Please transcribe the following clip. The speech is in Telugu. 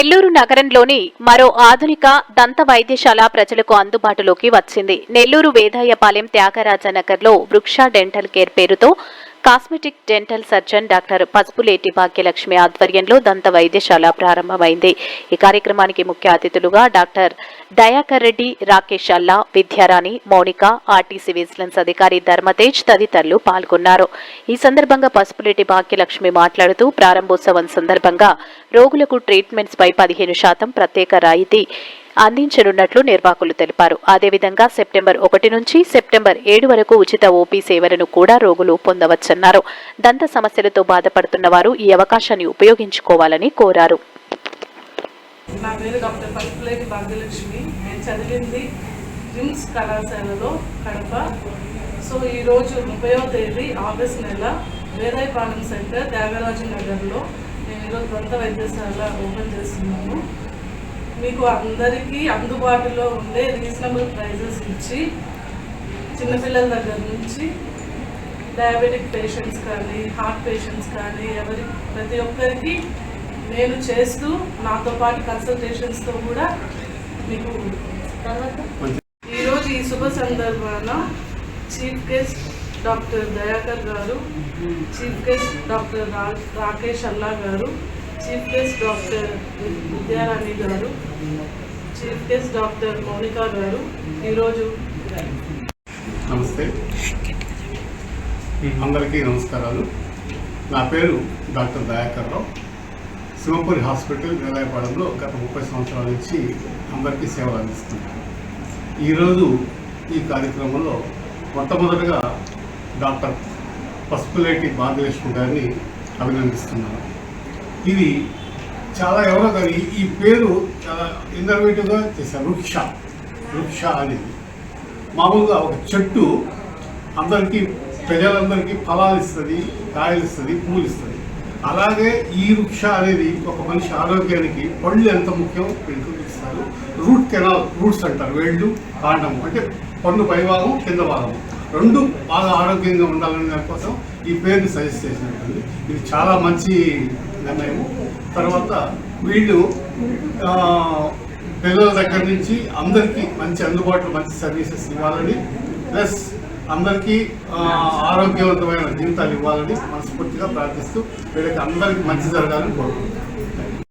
నెల్లూరు నగరంలోని మరో ఆధునిక దంత వైద్యశాల ప్రజలకు అందుబాటులోకి వచ్చింది. నెల్లూరు వేదాయపాలెం త్యాగరాజనగర్లో వృక్ష డెంటల్ కేర్ పేరుతో cosmetic dental surgeon doctor Pasupuleti Bhagyalakshmi ఆధ్వర్యంలో దంత వైద్యశాల ప్రారంభమైంది. ఈ కార్యక్రమానికి ముఖ్య అతిథులుగా doctor Dayakar Reddy Rakesh Alla Vidyarani Mounika RTC vigilance అధికారి ధర్మతేజ్ తదితరులు పాల్గొన్నారు. ఈ సందర్భంగా పసుపులేటి భాగ్యలక్ష్మి మాట్లాడుతూ ప్రారంభోత్సవం సందర్భంగా రోగులకు ట్రీట్మెంట్స్ పై పదిహేను శాతం ప్రత్యేక రాయితీ అందించనున్నట్లు నిర్వాహకులు తెలిపారు. అదేవిధంగా సెప్టెంబర్ ఒకటి నుంచి సెప్టెంబర్ ఏడు వరకు ఉచిత ఓపీ సేవలను కూడా రోగులు పొందవచ్చన్నారు. దంత సమస్యలతో బాధపడుతున్న వారు ఈ అవకాశాన్ని ఉపయోగించుకోవాలని కోరారు. నా పేరు డాక్టర్ పసుపులేటి భాగ్యలక్ష్మి. నేను చదివింది రిమ్స్ కళాశాలలో కడప. సో ఈరోజు ముప్పైవ తేదీ ఆగస్ట్ నెల వేదాయపాలెం సెంటర్ త్యాగరాజు నగర్లో నేను ఈరోజు దంత వైద్యశాల ఓపెన్ చేస్తున్నాను. మీకు అందరికీ అందుబాటులో ఉండే రీజనబుల్ ప్రైజెస్ ఇచ్చి చిన్నపిల్లల దగ్గర నుంచి డయాబెటిక్ పేషెంట్స్ కానీ హార్ట్ పేషెంట్స్ కానీ ఎవరి ప్రతి ఒక్కరికి నేను చేస్తూ నాతో పాటు కన్సల్టేషన్స్తో కూడా మీకు ఈరోజు ఈ శుభ సందర్భాన చీఫ్ గెస్ట్ డాక్టర్ దయాకర్ గారు చీఫ్ గెస్ట్ డాక్టర్ రా రాకేష్ అల్లా గారు చీఫ్ గెస్ట్ డాక్టర్ విద్యారాణి గారు చీఫ్ గెస్ట్ డాక్టర్ మౌనికా గారు ఈరోజు నమస్తే. అందరికీ నమస్కారాలు. నా పేరు డాక్టర్ దయాకర్ రావు. సింహపూరి హాస్పిటల్ వేలాయపాలెంలో గత ముప్పై సంవత్సరాల నుంచి అందరికీ సేవలు అందిస్తున్నాను. ఈరోజు ఈ కార్యక్రమంలో మొట్టమొదటగా డాక్టర్ పసుపులేటి భాగ్యలక్ష్మి గారిని అభినందిస్తున్నాను. ఇది చాలా ఎవరో కానీ ఈ పేరు చాలా ఇన్నోవేటివ్గా చేశారు. వృక్ష వృక్ష అనేది. మామూలుగా ఒక చెట్టు అందరికీ ప్రజలందరికీ ఫలాలు ఇస్తుంది కాయలు ఇస్తుంది పూలు ఇస్తుంది. అలాగే ఈ వృక్ష అనేది ఒక మనిషి ఆరోగ్యానికి పళ్ళు ఎంత ముఖ్యం వీళ్ళు ఇస్తారు. రూట్ కెనాల్ రూట్స్ అంటారు. వేళ్ళు కాండం అంటే పన్ను పైభాగం కింద భాగం. రెండు బాగా ఆరోగ్యంగా ఉండాలనే దానికోసం ఈ పేరుని సజెస్ట్ చేసినట్టుంది. ఇది చాలా మంచి నిర్ణయం తర్వాత వీళ్ళు పిల్లల దగ్గర నుంచి అందరికీ మంచి అందుబాటులో మంచి సర్వీసెస్ ఇవ్వాలని ప్లస్ అందరికీ ఆరోగ్యవంతమైన జీవితాలు ఇవ్వాలని మనస్ఫూర్తిగా ప్రార్థిస్తూ వీళ్ళకి అందరికీ మంచి జరగాలని కోరుకుంటున్నాను